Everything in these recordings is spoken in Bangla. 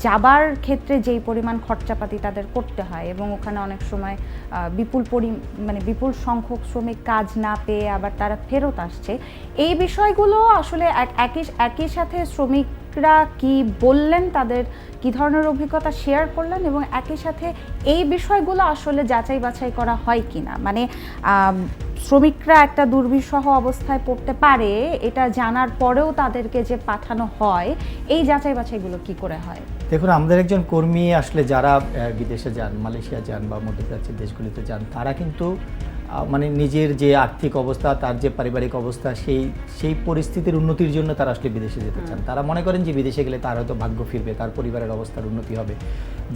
যাবার ক্ষেত্রে যেই পরিমাণ খরচাপাতি তাদের করতে হয় এবং ওখানে অনেক সময় বিপুল পরি মানে বিপুল সংখ্যক শ্রমিক কাজ না পেয়ে আবার তারা ফেরত আসছে। এই বিষয়গুলো আসলে এক- একই একই সাথে শ্রমিকরা কি বললেন তাদের কি ধরনের অভিজ্ঞতা শেয়ার করলেন এবং একই সাথে এই বিষয়গুলো আসলে যাচাই বাছাই করা হয় কিনা? মানে আম, শ্রমিকরা একটা দুর্বিষহ অবস্থায় পড়তে পারে, এটা জানার পরেও তাদেরকে যে পাঠানো হয়, এই যাচাই বাছাইগুলো কি করে হয়? দেখুন, আমাদের একজন কর্মী আসলে যারা বিদেশে যান, মালয়েশিয়া যান বা মধ্যপ্রাচ্যের দেশগুলিতে যান, তারা কিন্তু মানে নিজের যে আর্থিক অবস্থা তার যে পারিবারিক অবস্থা সেই সেই পরিস্থিতির উন্নতির জন্য তারা আসলে বিদেশে যেতে চান। তারা মনে করেন যে বিদেশে গেলে তার হয়তো ভাগ্য ফিরবে তার পরিবারের অবস্থার উন্নতি হবে।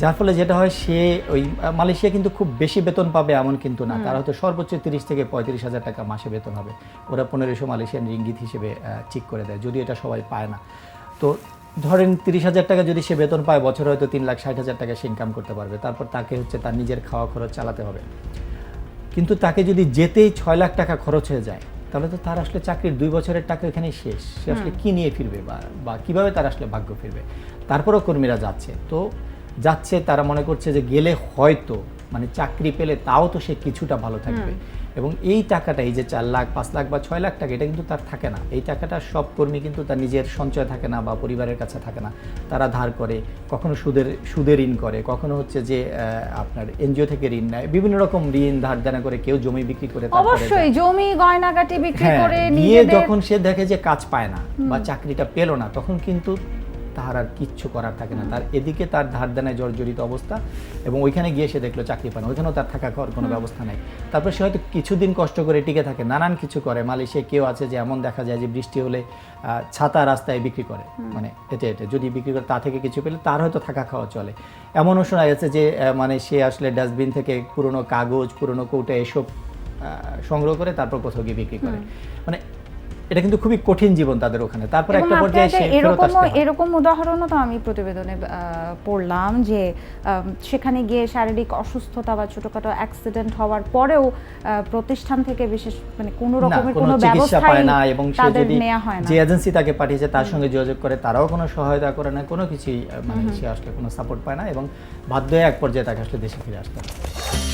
যার ফলে যেটা হয় সে ওই মালয়েশিয়া কিন্তু খুব বেশি বেতন পাবে এমন কিন্তু না। তার হয়তো সর্বোচ্চ তিরিশ থেকে পঁয়ত্রিশ হাজার টাকা মাসে বেতন হবে। ওরা পনেরোশো মালয়েশিয়ান রিঙ্গিত হিসেবে ঠিক করে দেয়। যদি এটা সবাই পায় না। তো ধরেন তিরিশ হাজার টাকা যদি সে বেতন পায় বছরে হয়তো তিন লাখ ষাট হাজার টাকা সে ইনকাম করতে পারবে। তারপর তাকে হচ্ছে তার নিজের খাওয়া খরচ চালাতে হবে। কিন্তু তাকে যদি যেতেই ছয় লাখ টাকা খরচ হয়ে যায় তাহলে তো তার আসলে চাকরির দুই বছরের টাকা এখানে শেষ। সে আসলে কি নিয়ে ফিরবে বা বা কীভাবে তার আসলে ভাগ্য ফিরবে? তারপরেও কর্মীরা যাচ্ছে। তো যাচ্ছে তারা মনে করছে যে গেলে হয়তো মানে চাকরি পেলে তাও তো সে কিছুটা ভালো থাকবে। এবং এই টাকাটা এই যে চার লাখ পাঁচ লাখ বা ছয় লাখ টাকা এটা কিন্তু তার থাকে না। এই টাকাটা সব কর্মী কিন্তু তার নিজের সঞ্চয় থাকে না বা পরিবারের কাছে থাকে না। তারা ধার করে কখনো সুদের সুদের ঋণ করে কখনো হচ্ছে যে আপনার এনজিও থেকে ঋণ নেয় বিভিন্ন রকম ঋণ ধার দেনা করে কেউ জমি বিক্রি করে অবশ্যই জমি গয়নাগাটি বিক্রি হ্যাঁ, করে নিয়ে যখন সে দেখে যে কাজ পায় না বা চাকরিটা পেল না তখন কিন্তু তার আর কিচ্ছু করার থাকে না। তার এদিকে তার ধার দেনায় জর্জরিত অবস্থা এবং ওইখানে গিয়ে সে দেখল চাকরি পায় না। ওইখানেও তার থাকা খাওয়ার কোনো ব্যবস্থা নেই। তারপর সে হয়তো কিছুদিন কষ্ট করে টিকে থাকে নানান কিছু করে। মালয়েশিয়া কেউ আছে যে এমন দেখা যায় যে বৃষ্টি হলে ছাতা রাস্তায় বিক্রি করে। মানে এতে এতে। যদি বিক্রি করে তা থেকে কিছু পেলে তার হয়তো থাকা খাওয়া চলে। এমনও শোনা গেছে যে মানে সে আসলে ডাস্টবিন থেকে পুরনো কাগজ পুরনো কৌটা এসব সংগ্রহ করে তারপর কোথাও গিয়ে বিক্রি করে। মানে এটা কিন্তু খুবই কঠিন জীবন তাদের ওখানে। তারপর একটা পর্যায়ে সে এরকম এরকম উদাহরণও তো আমি প্রতিবেদনে পড়লাম যে সেখানে গিয়ে শারীরিক অসুস্থতা বা ছোটখাটো অ্যাক্সিডেন্ট হওয়ার পরেও প্রতিষ্ঠান থেকে বিশেষ মানে কোনো রকমের কোনো ব্যবস্থা পায় না এবং সে যদি যে এজেন্সি তাকে পাঠিয়েছে তার সঙ্গে যোগাযোগ করে তারাও কোনো সহায়তা করে না কোনো কিছুই মানে সে আসলে কোনো সাপোর্ট পায় না এবং বাধ্য এক পর্যায়ে তাকে আসলে দেশে ফিরে আসতে হয়।